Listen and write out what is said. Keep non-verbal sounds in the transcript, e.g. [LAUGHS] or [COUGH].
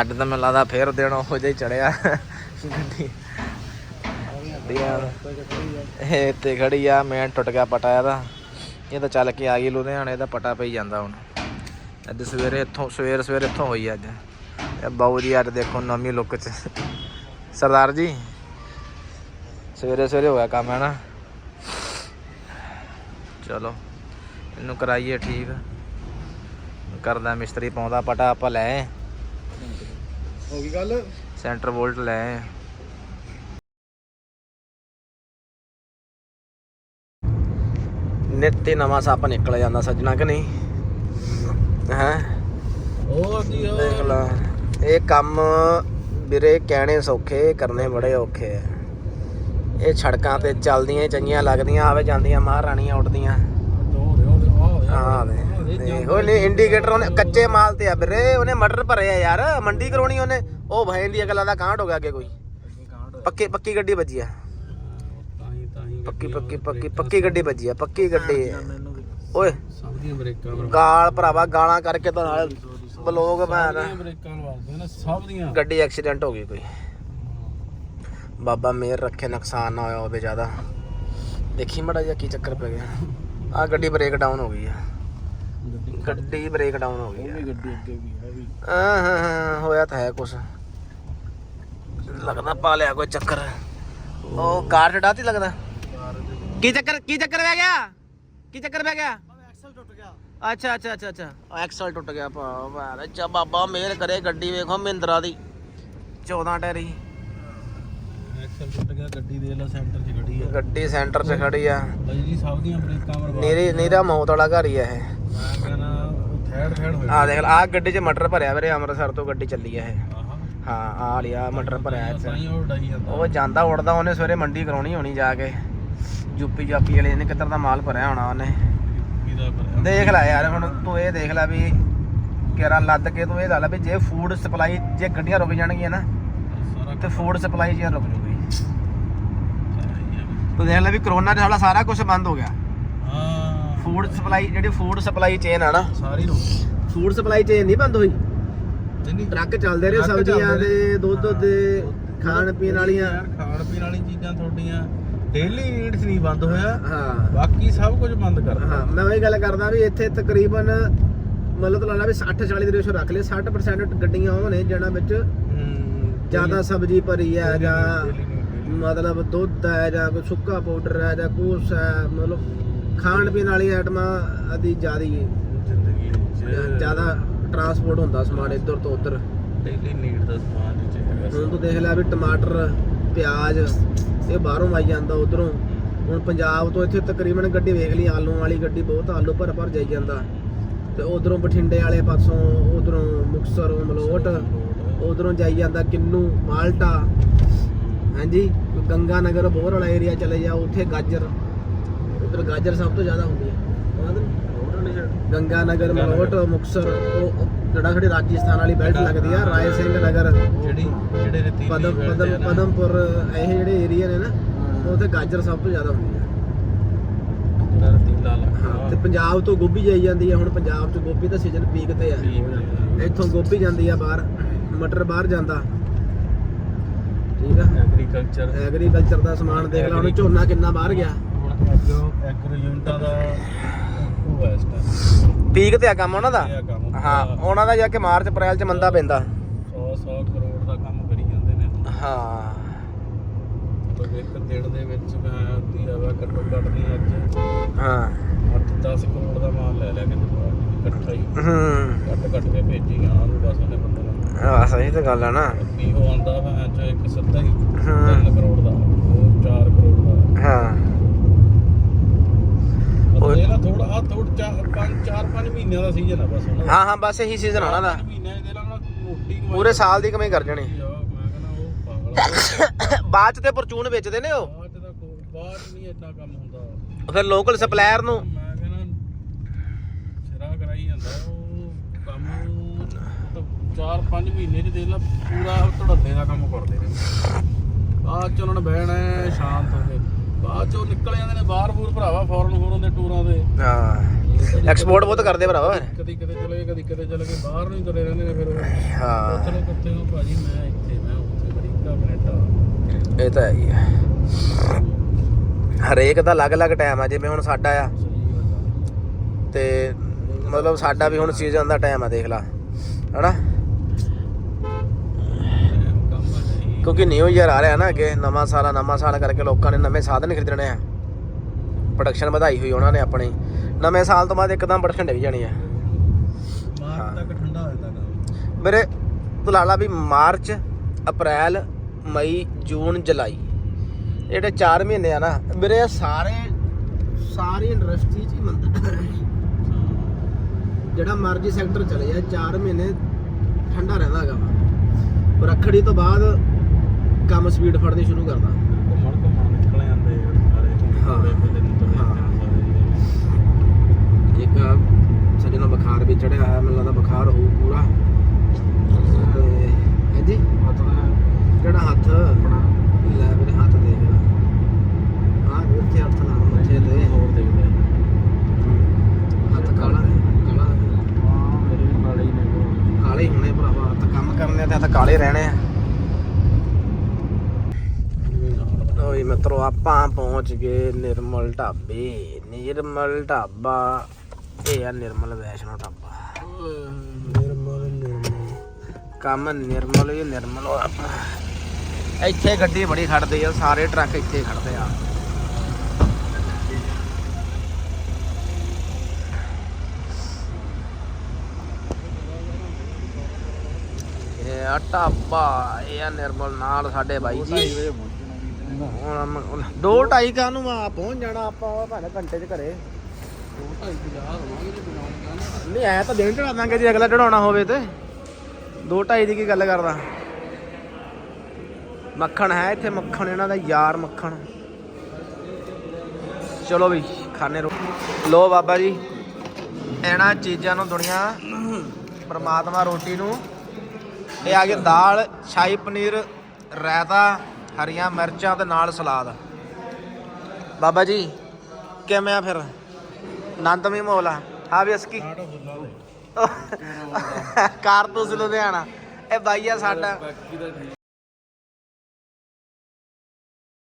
ਅੱਡ ਤਾਂ ਮੈਨੂੰ ਲੱਗਦਾ ਫੇਰ ਦਿਨ ਉਹ ਜਿਹਾ ਹੀ ਚੜਿਆ। ਗੱਡੀ ਇਹ ਤੇ ਖੜੀ ਆ ਮੈਂ ਟੁੱਟ ਗਿਆ ਪਟਾ ਇਹਦਾ। ਇਹ ਤਾਂ ਚੱਲ ਕੇ ਆ ਗਈ ਲੁਧਿਆਣੇ ਦਾ ਪਟਾ ਪਈ ਜਾਂਦਾ ਹੁਣ। ਅੱਜ ਸਵੇਰੇ ਇੱਥੋਂ, ਸਵੇਰ ਸਵੇਰ ਇੱਥੋਂ ਹੋਈ ਅੱਜ। ਇਹ ਬਾਊ ਜੀ ਅੱਜ ਦੇਖੋ ਨਵੀਂ ਲੁੱਕ ਚ। ਸਰਦਾਰ ਜੀ, ਸਵੇਰੇ ਸਵੇਰੇ ਹੋਇਆ ਕੰਮ ਹੈ ਨਾ ਚਲੋ, ਇਹਨੂੰ ਕਰਾਈਏ ਠੀਕ। ਕਰਦਾ ਮਿਸਤਰੀ ਪਾਉਂਦਾ ਪਟਾ, ਆਪਾਂ ਲੈ ਹੋ ਗਈ ਗੱਲ? ਸੈਂਟਰ ਵੋਲਟ ਲੈ ਆਏ। ਨਿੱਤ ਹੀ ਨਵਾਂ ਸੱਪ ਨਿਕਲ ਜਾਂਦਾ ਸੱਜਣਾ ਕਿ ਨਹੀਂ? ਹੈ? ਉਹ ਦੀ ਦੇਖ ਲਾ। ਇਹ ਕੰਮ ਵੀਰੇ ਕਹਿਣੇ ਸੌਖੇ ਕਰਨੇ ਬੜੇ ਔਖੇ ਆ। ਇਹ ਸੜਕਾਂ ਤੇ ਚੱਲਦੀਆਂ ਚੰਗੀਆਂ ਲੱਗਦੀਆਂ ਆਵੇ ਜਾਂਦੀਆਂ ਮਹਾਰਾਣੀਆਂ ਉੱਡਦੀਆਂ। ਹਾਂ ਦੇ ਦੇਖੋ ਇੰਡੀਕੇਟਰ ਉਹਨੇ ਕੱਚੇ ਮਾਲ ਤੇ ਆ ਵੀਰੇ, ਉਹਨੇ ਮਟਰ ਭਰੇ ਆ ਯਾਰ, ਮੰਡੀ ਕਰਾਉਣੀ ਉਹਨੇ, ਉਹ ਭੈਣ ਦੀ ਅਗਲਾ ਦਾ, ਕਾਂਡ ਹੋ ਗਿਆ ਅੱਗੇ ਕੋਈ। ਪੱਕੀ ਪੱਕੀ ਗੱਡੀ ਵੱਜੀ ਆ। ਪੱਕੀ ਪੱਕੀ ਪੱਕੀ ਪੱਕੀ ਗੱਡੀ ਵੱਜੀ ਆ, ਪੱਕੀ ਗੱਡੀ ਆ। ਓਏ ਸਭ ਦੀਆਂ ਬ੍ਰੇਕਾਂ ਗਾਲ ਭਰਾਵਾ, ਗਾਲਾਂ ਕਰਕੇ ਤਾਂ ਨਾਲ ਬਲੋਗ ਮੈਂ ਬ੍ਰੇਕਾਂ ਲਵਾਉਂਦੇ ਨੇ ਸਭ ਦੀਆਂ ਗੱਡੀ ਐਕਸੀਡੈਂਟ ਹੋ ਗਈ ਕੋਈ। ਬਾਬਾ ਮੇਰ ਰੱਖੇ, ਨੁਕਸਾਨ ਨਾ ਹੋਇਆ ਹੋਵੇ ਜ਼ਿਆਦਾ। ਦੇਖੀ ਮੜਾ ਜਿਹਾ ਕੀ ਚੱਕਰ ਪੈ ਗਿਆ। ਆ ਗੱਡੀ ਬ੍ਰੇਕ ਡਾਊਨ ਹੋ ਗਈ ਆ। ਗੱਡੀ ਬ੍ਰੇਕ ਡਾਊਨ ਹੋ ਗਈ ਉਹ ਆ ਵੀ ਗੱਡੀ ਅੱਗੇ ਵੀ ਹੈ ਵੀ। ਹਾਂ ਹਾਂ ਹਾਂ ਹੋਇਆ ਤਾਂ ਹੈ ਕੁਛ। ਲੱਗਦਾ ਪਾ ਲਿਆ ਕੋਈ ਚੱਕਰ। ਉਹ ਕਾਰ ਛਡਾਤੀ ਲੱਗਦਾ? ਕੀ ਚੱਕਰ ਕੀ ਚੱਕਰ ਪੈ ਗਿਆ? ਕੀ ਚੱਕਰ ਪੈ ਗਿਆ? ਐਕਸਲ ਟੁੱਟ ਗਿਆ। ਅੱਛਾ ਅੱਛਾ ਅੱਛਾ ਅੱਛਾ। ਐਕਸਲ ਟੁੱਟ ਗਿਆ ਭਾ ਭਾਰੇ ਚਾ ਬਾਬਾ ਮੇਰ ਕਰੇ ਗੱਡੀ ਵੇਖੋ ਮਹਿੰਦਰਾ ਦੀ। 14 ਟਾਇਰੀ ਐਕਸਲ ਟੁੱਟ ਗਿਆ ਗੱਡੀ ਦੇ ਲਾ ਸੈਂਟਰ 'ਚ ਖੜੀ ਆ। ਗੱਡੀ ਸੈਂਟਰ 'ਚ ਖੜੀ ਆ। ਬਾਈ ਜੀ ਸਭ ਦੀਆਂ ਬ੍ਰੇਕਾਂ ਬਰਬਾਦ ਨੀਰੀ ਨੀਰਾ ਮੌਤ ਵਾਲਾ ਘਰ ਹੀ ਆ ਇਹ। ਮੈਂ ਕਹਿੰਦਾ ਉਹ ਥੈੜ ਥੈੜ ਹੋਇਆ ਆ ਦੇਖ ਆ ਗੱਡੀ 'ਚ ਮਟਰ ਭਰਿਆ ਵੀਰੇ ਅੰਮ੍ਰਿਤਸਰ ਤੋਂ ਗੱਡੀ ਚੱਲੀ ਆ ਇਹ। ਹਾਂ ਆ ਲਿਆ ਮਟਰ ਭਰਿਆ ਇੱਥੇ। ਉਹ ਜਾਂਦਾ। ਉਹ ਜਾਂਦਾ ਉੜਦਾ ਉਹਨੇ ਸਵੇਰੇ ਮੰਡੀ ਕਰਾਉਣੀ ਹੋਣੀ ਜਾ ਕੇ। ਯੂਪੀ ਜਾਪੀ ਵਾਲੇ ਨੇ ਕਿੱਧਰ ਦਾ ਮਾਲ ਭਰਿਆ ਹੋਣਾ ਉਹਨੇ। ਕਿਹਦਾ ਭਰਿਆ ਦੇਖ ਲੈ ਯਾਰ ਹੁਣ ਤੂੰ ਇਹ ਦੇਖ ਲੈ ਵੀ ਕਿਹੜਾ ਲੱਦ ਕੇ ਤੂੰ ਇਹ ਲਾ ਲੈ ਵੀ ਜੇ ਫੂਡ ਸਪਲਾਈ ਜੇ ਗੱਡੀਆਂ ਰੁਕ ਜਾਣਗੀਆਂ ਨਾ ਤੇ ਫੂਡ ਸਪਲਾਈ ਜੇ ਰੁਕ ਜੂਗੀ। ਤੂੰ ਦੇਖ ਲੈ ਵੀ ਕਰੋਨਾ ਦੇ ਸਾਲਾ ਸਾਰਾ ਕੁਝ ਬੰਦ ਹੋ ਗਿਆ। ਫੂਡ ਸਪਲਾਈ ਜਿਹੜੀ ਫੂਡ ਸਪਲਾਈ ਚੇਨ ਆ ਨਾ ਸਾਰੀ ਰੋ ਫੂਡ ਸਪਲਾਈ ਚੇਨ ਨਹੀਂ ਬੰਦ ਹੋਈ। ਨਹੀਂ ਟਰੱਕ ਚੱਲਦੇ ਰਹੇ ਟਰੱਕ ਸਬਜ਼ੀਆਂ ਚੱਲਦੇ ਦੇ ਦੁੱਧ ਦੇ ਹਾਂ। ਖਾਣ ਪੀਣ ਵਾਲੀਆਂ। ਯਾਰ ਖਾਣ ਪੀਣ ਵਾਲੀ ਚੀਜ਼ਾਂ ਤੁਹਾਡੀਆਂ ਡੇਲੀ ਨੀਡਸ ਨਹੀਂ ਬੰਦ ਹੋਇਆ। ਹਾਂ। ਬਾਕੀ ਸਭ ਕੁਝ ਬੰਦ ਕਰ ਹਾਂ ਮੈਂ ਉਹੀ ਗੱਲ ਕਰਦਾ ਵੀ ਇੱਥੇ ਤਕਰੀਬਨ ਮਤਲਬ ਲਾ ਲਾ ਵੀ 60 40 ਦੀ ਰੇਸ਼ੋ ਰੱਖ ਲਿਆ 60% ਗੱਡੀਆਂ ਉਹ ਨੇ ਜਿਹਨਾਂ ਵਿੱਚ ਜ਼ਿਆਦਾ ਸਬਜ਼ੀ ਭਰੀ ਹੈ ਜਾਂ ਮਤਲਬ ਦੁੱਧ ਹੈ ਜਾਂ ਕੋਈ ਸੁੱਕਾ ਪਾਊਡਰ ਹੈ ਜਾਂ ਕੁਛ ਹੈ ਮਤਲਬ ਖਾਣ ਪੀਣ ਵਾਲੀਆਂ ਆਈਟਮਾਂ ਆਦੀ ਜ਼ਿਆਦੀ ਜ਼ਿੰਦਗੀ ਚ ਜ਼ਿਆਦਾ ਟਰਾਂਸਪੋਰਟ ਹੁੰਦਾ ਸਮਾਨ ਇੱਧਰ ਤੋਂ ਉੱਧਰ। ਡੇਲੀ ਨੀਡ ਦਾ ਸਮਾਨ ਹੈਗਾ ਹੁਣ ਤੂੰ ਦੇਖ ਲੈ ਵੀ ਟਮਾਟਰ ਪਿਆਜ਼ ਇਹ ਬਾਹਰੋਂ ਆਈ ਜਾਂਦਾ ਉਧਰੋਂ। ਹੁਣ ਪੰਜਾਬ ਤੋਂ ਇੱਥੇ ਤਕਰੀਬਨ ਗੱਡੀ ਵੇਖ ਲਈ ਆਲੂ ਵਾਲੀ ਗੱਡੀ ਬਹੁਤ ਆਲੂ ਭਰ ਭਰ ਜਾਈ ਜਾਂਦਾ। ਤੇ ਉਧਰੋਂ ਬਠਿੰਡੇ ਵਾਲੇ ਪਾਸੋਂ ਉਧਰੋਂ ਮੁਕਤਸਰ ਮਲੋਟ ਉਧਰੋਂ ਜਾਈ ਜਾਂਦਾ ਕਿੰਨੂ ਮਾਲਟਾ। ਹਾਂਜੀ ਗੰਗਾ ਨਗਰ ਬੋਰ ਵਾਲਾ ਏਰੀਆ ਚਲੇ ਜਾ ਉੱਥੇ ਗਾਜਰ। ਉਧਰ ਗਾਜਰ ਸਭ ਤੋਂ ਜ਼ਿਆਦਾ ਹੁੰਦੀ ਹੈ। ਤੈਨੂੰ? ਗੰਗਾ ਨਗਰ ਮਲੋਟ ਮੁਕਤਸਰ ਉਹ ਜਿਹੜਾ ਸਾਡੀ ਰਾਜਸਥਾਨ ਵਾਲੀ ਬੈਲਟ ਲੱਗਦੀ ਆ ਰਾਏ ਸਿੰਘ ਨਗਰ। ਜਿਹੜੀ ਜਿਹੜੇ ਰਤੀਲੀ ਪਦਮ ਆ ਪਦਮ ਨਾ, ਪਦਮਪੁਰ ਇਹ ਜਿਹੜੇ ਏਰੀਆ ਨੇ ਨਾ ਉੱਥੇ ਗਾਜਰ ਸਭ ਤੋਂ ਜ਼ਿਆਦਾ ਹੁੰਦੀ ਹੈ ਤੇ ਪੰਜਾਬ ਤੋਂ ਗੋਭੀ ਜਾਈ ਜਾਂਦੀ ਹੈ ਹੁਣ ਪੰਜਾਬ 'ਚ ਗੋਭੀ ਦਾ ਸੀਜ਼ਨ ਪੀਕ ਤੇ ਆ। ਇੱਥੋਂ ਗੋਭੀ ਜਾਂਦੀ ਆ ਬਾਹਰ ਮਟਰ ਬਾਹਰ ਜਾਂਦਾ। ਠੀਕ ਆ। ਐਗਰੀਕਲਚਰ ਐਗਰੀਕਲਚਰ ਦਾ ਸਮਾਨ ਦੇਖ ਲਾ ਹੁਣ ਝੋਨਾ ਕਿੰਨਾ ਬਾਹਰ ਗਿਆ। ਐਗਰੋ ਯੂਨਿਟਾਂ ਦਾ ਉਹ ਹੈ ਇਸ ਟਾਈਮ ਪੀਕ ਤੇ ਆ ਕੰਮ ਉਹਨਾਂ ਦਾ? ਇਹ ਆ ਕੰਮ ਹਾਂ ਉਹਨਾਂ ਦਾ ਜਾ ਕੇ ਮਾਰਚ ਅਪ੍ਰੈਲ 'ਚ ਮੰਦਾ ਪੈਂਦਾ। 100 100 ਕਰੋੜ ਦਾ ਕੰਮ ਕਰੀ ਜਾਂਦੇ ਨੇ। ਹਾਂ। ਮਤਲਬ ਇੱਕ ਦਿਨ ਦੇ ਵਿੱਚ ਮੈਂ ਦੀ ਹਵਾ ਘੱਟੋ ਘੱਟ ਨਹੀਂ ਅੱਜ। ਹਾਂ। 8-10 ਕਰੋੜ ਦਾ ਮਾਲ ਲੈ ਲਿਆ ਕਿਤੇ ਬਾਹਰ ਇਕੱਠਾ ਹੀ। ਹੂੰ। ਕੱਟ ਕੱਟ ਕੇ ਭੇਜੀ ਜਾਣਾ ਉਹਨੂੰ ਬਸ ਉਹਨੇ ਬੰਦੇ ਨੂੰ। ਆ ਸਹੀ ਤਾਂ ਗੱਲ ਆ ਨਾ। ਕੀ ਉਹ ਆਂਦਾ ਮੈਂ ਚ ਇੱਕ ਸਿੱਧਾ ਹੀ ਹਾਂ। 3 ਕਰੋੜ ਦਾ ਉਹ 4 ਕਰੋੜ ਦਾ। ਹਾਂ। ਇਹ ਨਾ ਥੋੜਾ ਆ ਥੋੜਾ 5 4 5 ਮਹੀਨਿਆਂ ਦਾ ਸੀਜ਼ਨ ਆ ਬਸ ਉਹਨਾਂ ਦਾ ਹਾਂ ਹਾਂ ਬਸ ਇਹੀ ਸੀਜ਼ਨ ਆਣਾ ਦਾ ਮਹੀਨਿਆਂ ਦੇ ਨਾਲ ਮੋਟੀ ਕਮਾਈ ਪੂਰੇ ਸਾਲ ਦੀ ਕਮਾਈ ਕਰ ਜਾਣੀ। ਆ, ਮੈਂ ਕਹਿੰਦਾ ਉਹ ਪਾਗਲ ਆ। ਬਾਅਦ ਚ ਤੇ ਪਰਚੂਨ ਵੇਚਦੇ ਨੇ ਉਹ। ਬਾਅਦ ਦਾ ਕੋ ਬਾਅਦ ਨਹੀਂ ਇੰਨਾ ਕੰਮ ਹੁੰਦਾ। ਫਿਰ ਲੋਕਲ ਸਪਲਾਇਰ ਨੂੰ। ਮੈਂ ਕਹਿੰਦਾ ਸਿਰਾ ਕਰਾਈ ਜਾਂਦਾ ਉਹ ਕੰਮ। 4-5 ਮਹੀਨੇ ਚ ਦੇ ਲਾ ਪੂਰਾ ਧੜੱਲੇ ਦਾ ਕੰਮ ਕਰਦੇ ਨੇ। ਬਾਅਦ ਚ ਉਹਨਾਂ ਨੇ ਬਹਿਣਾ ਹੈ, ਸ਼ਾਂਤ ਹੋ ਕੇ। ਬਾਅਦ ਚ ਨਿਕਲ ਜਾਂਦੇ ਨੇ ਬਾਹਰ ਬੂਰ ਭਰਾਵਾ ਫੋਰਨ ਫੋਰਨ ਦੇ ਟੂਰਾਂ ਦੇ। ਹਾਂ। ਐਕਸਪੋਰਟ ਬਹੁਤ ਕਰਦੇ ਭਰਾਵਾ ਕਦੀ ਕਿਤੇ ਚਲੇ ਗਏ ਕਦੀ ਕਿਤੇ ਚਲੇ ਗਏ ਬਾਹਰ ਨੂੰ ਹੀ ਤੁਰੇ ਰਹਿੰਦੇ ਨੇ ਫਿਰ। ਹਾਂ। ਨੂੰ ਕਿੱਥੇ ਹੋ ਭਾਜੀ? ਮੈਂ ਇੱਥੇ ਮੈਂ ਉੱਥੇ ਅਮਰੀਕਾ ਕੈਨੇਡਾ ਇਹ ਤਾਂ ਹੈ ਹੀ ਹੈ ਹਰੇਕ ਦਾ ਅਲੱਗ-ਅਲੱਗ ਟਾਈਮ ਆ ਜਿਵੇਂ ਹੁਣ ਸਾਡਾ ਆ। ਤੇ ਮਤਲਬ ਸਾਡਾ ਵੀ ਹੁਣ ਸੀਜ਼ਨ ਦਾ ਟਾਈਮ ਆ ਦੇਖ ਲਾ। ਹਨਾ ਟਾਈਮ ਕੰਮ ਆ ਨਹੀਂ ਕਿਉਂਕਿ ਨਿਊ ਇਅਰ ਆ ਰਿਹਾ ਨਾ ਅੱਗੇ ਨਵਾਂ ਸਾਲ ਆ ਨਵਾਂ ਸਾਲ ਕਰਕੇ ਲੋਕਾਂ ਨੇ ਨਵੇਂ ਸਾਧਨ ਖਰੀਦਣੇ ਆ। ਪ੍ਰੋਡਕਸ਼ਨ ਵਧਾਈ ਹੋਈ ਉਹਨਾਂ ਨੇ ਆਪਣੀ। ਨਵੇਂ ਸਾਲ ਤੋਂ ਬਾਅਦ ਇੱਕਦਮ ਪ੍ਰੋਡਕਸ਼ਨ ਡਿੱਗ ਜਾਣੀ ਆ। ਮਾਰਚ ਤੱਕ ਠੰਡਾ ਹੋ ਜਾਂਦਾ ਕੰਮ। ਮੇਰੇ ਤੂੰ ਲਾ ਲਾ ਵੀ ਮਾਰਚ ਅਪ੍ਰੈਲ ਮਈ ਜੂਨ ਜੁਲਾਈ। ਜਿਹੜੇ 4 ਮਹੀਨੇ ਆ ਨਾ ਮੇਰੇ ਸਾਰੇ ਸਾਰੀ ਇੰਡਸਟਰੀ ਚ ਹੀ ਮੰਦਾ ਜਿਹੜਾ ਮਰਜ਼ੀ ਸੈਕਟਰ ਚਲੇ ਜਾ 4 ਮਹੀਨੇ ਠੰਡਾ ਰਹਿੰਦਾ ਹੈਗਾ ਪਰ ਰੱਖੜੀ ਤੋਂ ਬਾਅਦ ਕੰਮ ਸਪੀਡ ਫੜਨੀ ਸ਼ੁਰੂ ਕਰਦਾ। ਘੁੰਮਣ ਘੁੰਮਣ ਨਿਕਲ ਜਾਂਦੇ ਆ ਸਾਰੇ ਹਾਂ। ਥੋੜੇ ਥੋੜੇ ਦਿਨ ਤੋਂ ਹਾਂ। ਸਾਰੇ ਇੱਕ ਸਾਡੇ ਨਾਲ ਬੁਖਾਰ ਵੀ ਚੜਿਆ ਹੋਇਆ ਮੈਨੂੰ ਲੱਗਦਾ ਬੁਖਾਰ ਹੋਊ ਪੂਰਾ। ਤੇ ਹਾਂਜੀ? ਮਤਲਬ ਕਿਹੜਾ ਹੱਥ? ਆਪਣਾ। ਲੈ ਮੇਰੇ ਹੱਥ ਦੇਖ ਲੈ। ਆਹ ਇੱਥੇ ਹੱਥ ਲਾ ਮੱਥੇ ਤੇ ਹੋਰ ਦੇਖਦੇ ਹੱਥ ਕਾਲਾ ਹੈ, ਕਾਲਾ ਹੈ। ਹਾਂ ਮੇਰੇ ਵੀ ਕਾਲੇ ਹੀ ਨੇ। ਕੋਲ ਕਾਲੇ ਹੀ ਹੋਣੇ ਭਰਾਵਾ ਹੱਥ ਕੰਮ ਕਰਨੇ ਆ ਤੇ ਹੱਥ ਕਾਲੇ ਰਹਿਣੇ ਆ। ਓਏ ਮਿੱਤਰੋ, ਆਪਾਂ ਪਹੁੰਚ ਗਏ ਨਿਰਮਲ ਢਾਬੇ। ਨਿਰਮਲ ਢਾਬਾ, ਇਹ ਆ ਨਿਰਮਲ ਵੈਸ਼ਨੋ ਢਾਬਾ। ਨਿਰਮਲ ਨਿਰਮਲ। ਕੰਮ ਨਿਰਮਲ ਹੀ ਨਿਰਮਲ ਹੋਇਆ ਇੱਥੇ ਗੱਡੀ ਬੜੀ ਖੜਦੀ ਆ, ਸਾਰੇ ਟਰੱਕ ਇੱਥੇ ਖੜਦੇ ਆ। ਇਹ ਆ ਢਾਬਾ, ਇਹ ਆ ਨਿਰਮਲ ਨਾਲ ਸਾਡੇ ਬਾਈ ਜੀ। ਹੁਣ ਅਮ- ਦੋ ਢਾਈ ਕਾ ਨੂੰ ਆ ਪਹੁੰਚ ਜਾਣਾ, ਆਪਾਂ ਉਹ ਭਾਵੇਂ ਘੰਟੇ ਚ ਘਰੇ। ਨਹੀਂ, ਐ ਤਾਂ ਦਿਨ ਚੜਾ ਦਾਂਗੇ ਜੇ ਅਗਲਾ ਚੜਾਉਣਾ ਹੋਵੇ ਤੇ। ਦੋ ਢਾਈ ਦੀ ਕੀ ਗੱਲ ਕਰਦਾ? ਮੱਖਣ ਹੈ ਇੱਥੇ, ਮੱਖਣ, ਇਹਨਾਂ ਦਾ ਯਾਰ ਮੱਖਣ। ਚਲੋ ਵੀ, ਖਾਣੇ ਰੋ ਲੋ ਬਾਬਾ ਜੀ, ਇਹਨਾਂ ਚੀਜ਼ਾਂ ਨੂੰ ਦੁਨੀਆ, ਪਰਮਾਤਮਾ ਰੋਟੀ ਨੂੰ। ਇਹ ਆ ਗਈ ਦਾਲ, ਸ਼ਾਹੀ ਪਨੀਰ, ਰਾਇਤਾ। ਹਰੀਆਂ ਮਿਰਚਾਂ ਤੇ ਨਾਲ ਸਲਾਦ। ਬਾਬਾ ਜੀ ਕਿਵੇਂ ਆ ਫਿਰ? ਆਨੰਦਮਈ ਮੋਲਾ ਹਾਂ ਵੀ ਅਸਕੀ [LAUGHS] ਕਾਰਤੂਸ ਲੁਧਿਆਣਾ। ਇਹ ਬਾਈ ਆ ਸਾਡਾ। ਬਾਕੀ ਦਾ ਠੀਕ